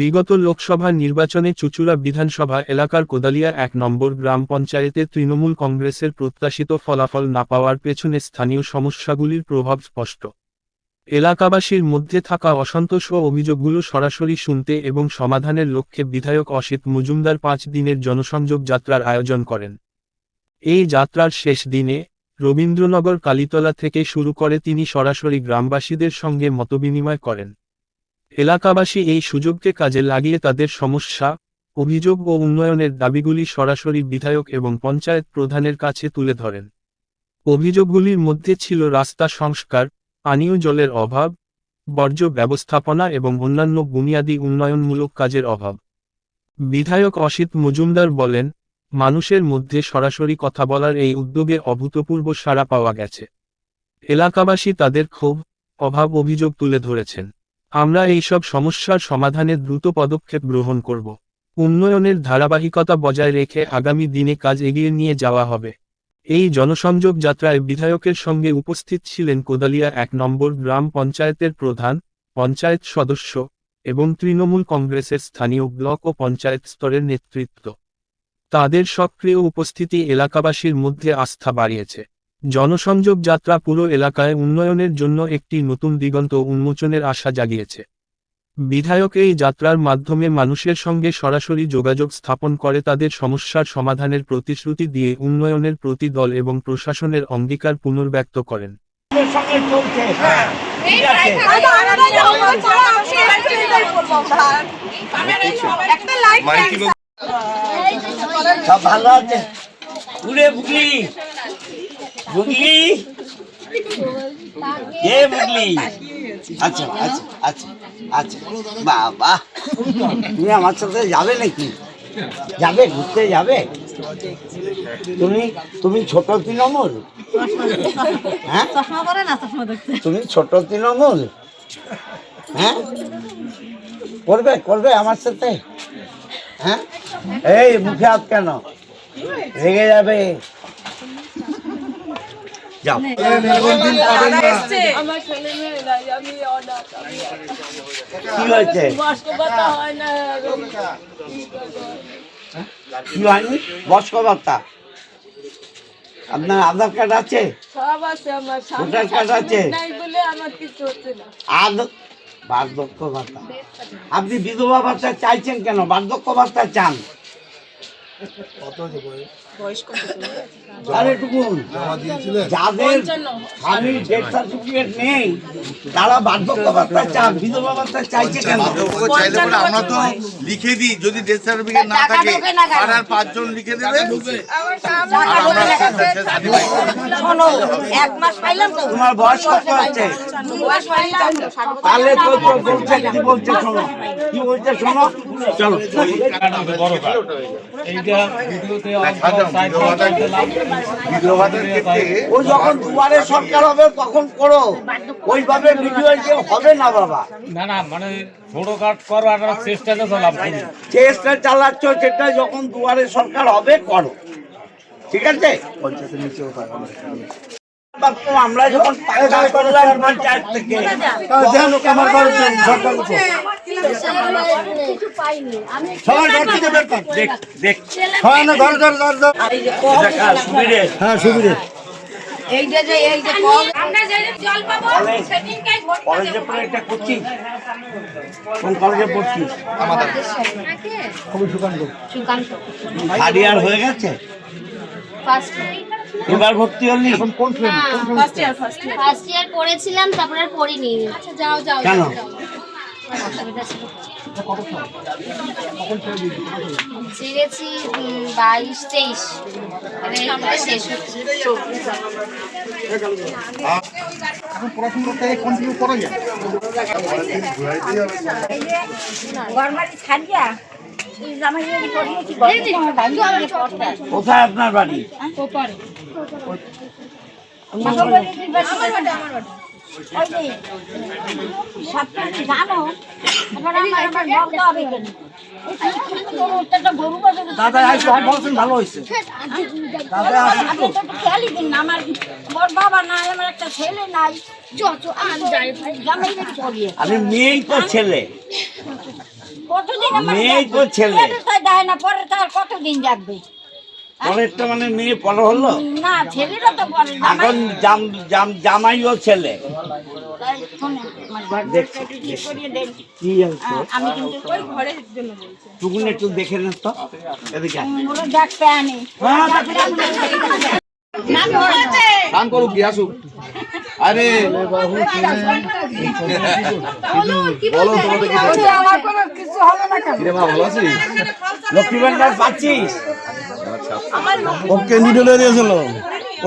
বিগত লোকসভা নির্বাচনে চুচুড়া বিধানসভা এলাকার কোদালিয়া এক নম্বর গ্রাম পঞ্চায়েতে তৃণমূল কংগ্রেসের প্রত্যাশিত ফলাফল না পাওয়ার পেছনে স্থানীয় সমস্যাগুলির প্রভাব স্পষ্ট। এলাকাবাসীর মধ্যে থাকা অসন্তোষ ও অভিযোগগুলো সরাসরি শুনতে এবং সমাধানের লক্ষ্যে বিধায়ক অসিত মজুমদার পাঁচ দিনের জনসংযোগ যাত্রার আয়োজন করেন। এই যাত্রার শেষ দিনে রবীন্দ্রনগর কালীতলা থেকে শুরু করে তিনি সরাসরি গ্রামবাসীদের সঙ্গে মতবিনিময় করেন। এলাকাবাসী এই সুযোগকে কাজে লাগিয়ে তাদের সমস্যা, অভিযোগ ও উন্নয়নের দাবিগুলি সরাসরি বিধায়ক এবং পঞ্চায়েত প্রধানের কাছে তুলে ধরেন। অভিযোগগুলির মধ্যে ছিল রাস্তা সংস্কার, পানীয় জলের অভাব, বর্জ্য ব্যবস্থাপনা এবং অন্যান্য বুনিয়াদী উন্নয়নমূলক কাজের অভাব। বিধায়ক অসিত মজুমদার বলেন, মানুষের মধ্যে সরাসরি কথা বলার এই উদ্যোগে অভূতপূর্ব সাড়া পাওয়া গেছে। এলাকাবাসী তাদের ক্ষোভ, অভাব অভিযোগ তুলে ধরেছেন। আমরা এইসব সমস্যার সমাধানে দ্রুত পদক্ষেপ গ্রহণ করব। উন্নয়নের ধারাবাহিকতা বজায় রেখে আগামী দিনে কাজ এগিয়ে নিয়ে যাওয়া হবে। এই জনসংযোগ যাত্রায় বিধায়কের সঙ্গে উপস্থিত ছিলেন কোদালিয়া এক নম্বর গ্রাম পঞ্চায়েতের প্রধান, পঞ্চায়েত সদস্য এবং তৃণমূল কংগ্রেসের স্থানীয় ব্লক ও পঞ্চায়েত স্তরের নেতৃত্ব। তাদের সক্রিয় উপস্থিতি এলাকাবাসীর মধ্যে আস্থা বাড়িয়েছে। জনসংযোগ যাত্রা পুরো এলাকায় উন্নয়নের জন্য একটি নতুন দিগন্ত উন্মোচনের আশা জাগিয়েছে। বিধায়ক এই যাত্রার মাধ্যমে মানুষের সঙ্গে সরাসরি যোগাযোগ স্থাপন করে তাদের সমস্যার সমাধানের প্রতিশ্রুতি দিয়ে উন্নয়নের প্রতি দল এবং প্রশাসনের অঙ্গীকার পুনর্ব্যক্ত করেন। ভালো আছে। বুগলি এ বুগলি আচ্ছা আচ্ছা আচ্ছা আচ্ছা। বাবা তুমি আমার সাথে যাবে নাকি? যাবে ঘুরতে যাবে? তুমি তুমি ছোট তৃণমূল? হ্যাঁ? না তুমি ছোট তৃণমূল? হ্যাঁ? করবে করবে আমার সাথে? হ্যাঁ? এই মুখে হাত কেন? রেগে যাবে? যাও। কি হয়েছে? হয় কি হয়নি? আপনার আধার কার্ড আছে? ভোটার কার্ড আছে? নাই বলে আমার কিছু হচ্ছে না। আদ বার্ধক্য ভাতা। আপনি বিধবা ভাতা চাইছেন কেন? বার্ধক্য ভাতা চান। আরে টুকুন যাদের স্বামীর ডেথ সার্টিফিকেট নেই তারা বার্ধক্য ভাতা চান বিধবা ভাতা চাইছে কেন আমরা তো লিখে দিই যদি ডেথ সার্টিফিকেট না থাকে পাড়ার পাঁচজন লিখে দেবে? আর আমরা সার্টিফিকেট শোনো এক মাস পাইলাম তো। তোমার বয়স কত তাহলে তো তো বলছে কি বলছে শোনো? কি বলছে শোনো? চলো ক্ষেত্রে যখন সরকার হবে তখন করো ওইভাবে ভিডিও হবে না বাবা না না মানে ছোটো করার চেষ্টা তো চেষ্টা চালাচ্ছ সেটা যখন দুয়ারে সরকার হবে করো ঠিক আছে বাপু, আমরা যখন করলাম পঞ্চায়েত থেকে কিছু পাইনি। আমি দেখ দেখ। এইটা যে এই যে কল আমরা যে জল পাবো সেদিনকাই কলেজে পড়ে এটা করছিস? কোন কলেজে পড়ছিস? সুকান্ত। থার্ড ইয়ার হয়ে গেছে? ফার্স্ট এবার ভর্তি হলি? কোন first year first year first year পড়েছিলাম তারপরে আর পড়িনি। আচ্ছা যাও যাও কেন? অসুবিধা ছিল ছেড়েছি উম, বাইশ তেইশ। মানে শেষ হচ্ছে। কোথায় আপনার বাড়ি? আমার এবার দাদা বলছেন ভালো হয়েছে দাদা দিন না, আমার বড় বাবা নাই আমার একটা ছেলে। নাই আরে মেয়েই তো ছেলে। কতদিন আমার মেয়েই তো ছেলে। দেয় না পরে তার কতদিন যাবে পরেরটা মানে মেয়ে পরে হলো? না ছেলেরা তো পরে জামাই এখন জাম জাম জামাইও ছেলে। একটু দেখে নেন তো। এদিকে হ্যাঁ, গান করুক কি আসুক আরে। বলো তোমাদের কি কিরে মা ভালো আছিস? লক্ষ্মী ভান্ডার পাচ্ছিস? ও ক্যান্ডিডেট হয়েছিল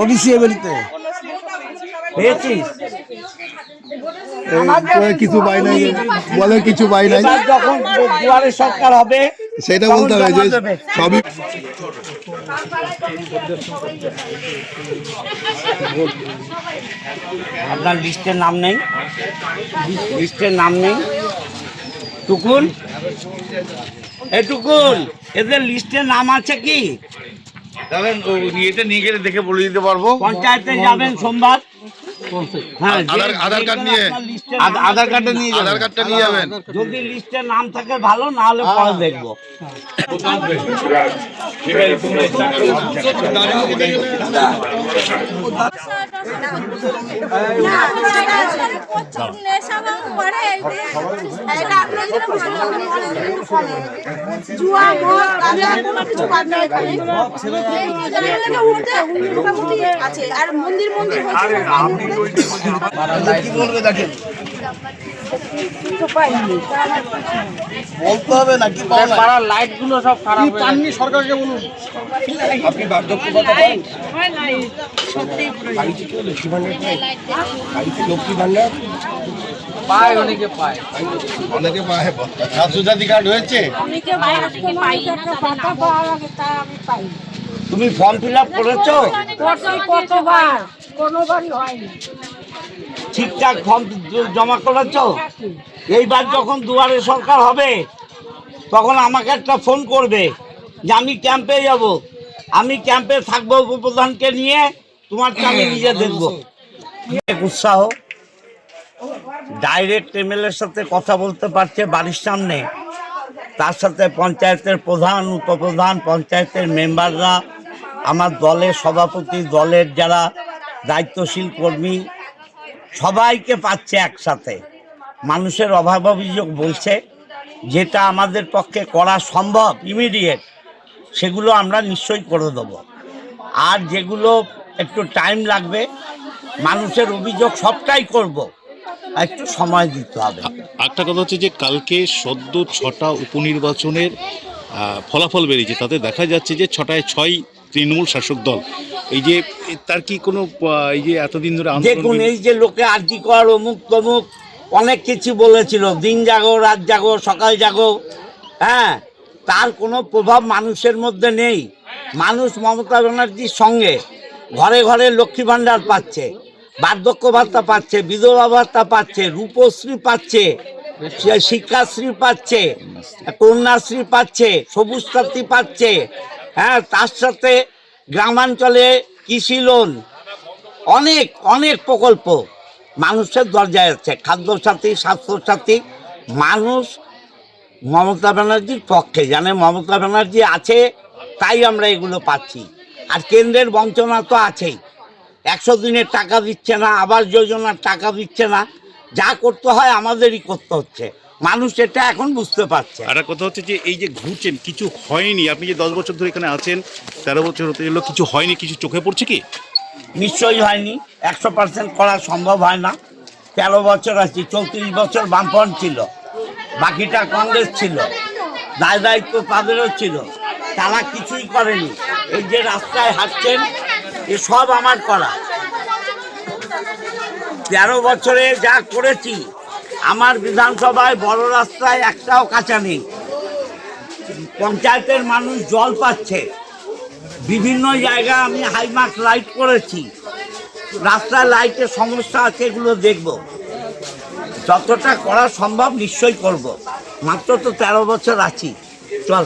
ওবিসি এবিলিতে পেয়েছিস? কিছু পাই নাই বলে কিছু পাই নাই। যখন দুয়ারে সরকার হবে সেটা বলতে হবে যে সবই আপনার লিস্টের নাম নেই? লিস্টের নাম নেই? টুকুন? এ টুকুন এদের লিস্টে নাম আছে কি? তাহলে ইয়েতে নিয়ে গেলে দেখে বলে দিতে পারব। পঞ্চায়েতে যাবেন সোমবার। হ্যাঁ আধার- আধার কার্ড নিয়ে? আধার কার্ডটা নিয়ে আধার কার্ডটা নিয়ে যাবেন। যদি লিস্টে নাম থাকে ভালো না হলে পরে দেখব। আছে আর মন্দির মন্দির দেখেন? বলতে হবে না কি পাড়ার লাইটগুলো সব খারাপ পাননি সরকারকে বলুন? আপনি বার্ধক্য ভাতা পান বাড়িতে কেউ লক্ষ্মী ভান্ডার পায়? বাড়িতে লক্ষ্মী ভান্ডার পায় অনেকে পায়। অনেকে পায় স্বাস্থ্যসাথী কার্ড হয়েছে? তুমি ফর্ম ফিল আপ করেছ? কতবার? কোনোবারই হয়নি। ঠিকঠাক ফর্ম জমা করেছ? এইবার যখন দুয়ারে সরকার হবে তখন আমাকে একটা ফোন করবে যে আমি ক্যাম্পে যাব। আমি ক্যাম্পে থাকব উপপ্রধানকে নিয়ে তোমারটা আমি নিজে দেখব। উৎসাহ। ডাইরেক্ট এমএলএর সাথে কথা বলতে পারছে বাড়ির সামনে। তার সাথে পঞ্চায়েতের প্রধান উপপ্রধান পঞ্চায়েতের মেম্বাররা আমার দলের সভাপতি দলের যারা দায়িত্বশীল কর্মী সবাইকে পাচ্ছে একসাথে। মানুষের অভাব অভিযোগ বলছে, যেটা আমাদের পক্ষে করা সম্ভব ইমিডিয়েট সেগুলো আমরা নিশ্চয়ই করে দেব। আর যেগুলো একটু টাইম লাগবে, মানুষের অভিযোগ সবটাই করব। একটু সময় দিতে হবে। একটা কথা হচ্ছে যে, কালকে সদ্য ছটা উপনির্বাচনের ফলাফল বেরিয়েছে। তাতে দেখা যাচ্ছে যে ছটায় ছয় তৃণমূল শাসক দল। এই যে তার কি কোনো এই যে এতদিন ধরে দেখুন এই যে লোকে আরজি কর অমুক তমুক অনেক কিছু বলেছিল। দিন জাগো রাত জাগো সকাল জাগো হ্যাঁ? তার কোনো প্রভাব মানুষের মধ্যে নেই। মানুষ মমতা ব্যানার্জির সঙ্গে ঘরে ঘরে লক্ষ্মী ভাণ্ডার পাচ্ছে বার্ধক্য ভাতা পাচ্ছে বিধবা ভাতা পাচ্ছে রূপশ্রী পাচ্ছে শিক্ষাশ্রী পাচ্ছে কন্যাশ্রী পাচ্ছে সবুজ সাথী পাচ্ছে হ্যাঁ? তার সাথে গ্রামাঞ্চলে কৃষি লোন, অনেক অনেক প্রকল্প। মানুষের দরজায় আছে, খাদ্যসাথী, স্বাস্থ্যসাথী, মানুষ মমতা ব্যানার্জির পক্ষে, জানে মমতা ব্যানার্জি আছে, তাই আমরা এগুলো পাচ্ছি। আর কেন্দ্রের বঞ্চনা তো আছেই। একশো দিনের টাকা দিচ্ছে না, আবাস যোজনার টাকা দিচ্ছে না, যা করতে হয় আমাদেরই করতে হচ্ছে। মানুষ এটা এখন বুঝতে পারছে। আর কথা হচ্ছে যে এই যে ঘুরছেন কিছু হয়নি আপনি যে দশ বছর ধরে এখানে আছেন তেরো বছর হতে গেলো কিছু হয়নি কিছু চোখে পড়ছে কি? নিশ্চয়ই হয়নি একশো পার্সেন্ট করা সম্ভব হয় না। তেরো বছর আছি চৌত্রিশ বছর বামপন ছিল বাকিটা কংগ্রেস ছিল দায় দায়িত্ব তাদেরও ছিল তারা কিছুই করেনি। এই যে রাস্তায় হাঁটছেন এ সব আমার করা। তেরো বছরে যা করেছি আমার বিধানসভায় বড় রাস্তায় একটাও কাঁচা নেই। পঞ্চায়েতের মানুষ জল পাচ্ছে। বিভিন্ন জায়গায় আমি হাইমার্ক লাইট করেছি। রাস্তায় লাইটের সমস্যা আছে, এগুলো দেখব। যতটা করা সম্ভব নিশ্চয়ই করব। মাত্র তো তেরো বছর আছি। চল।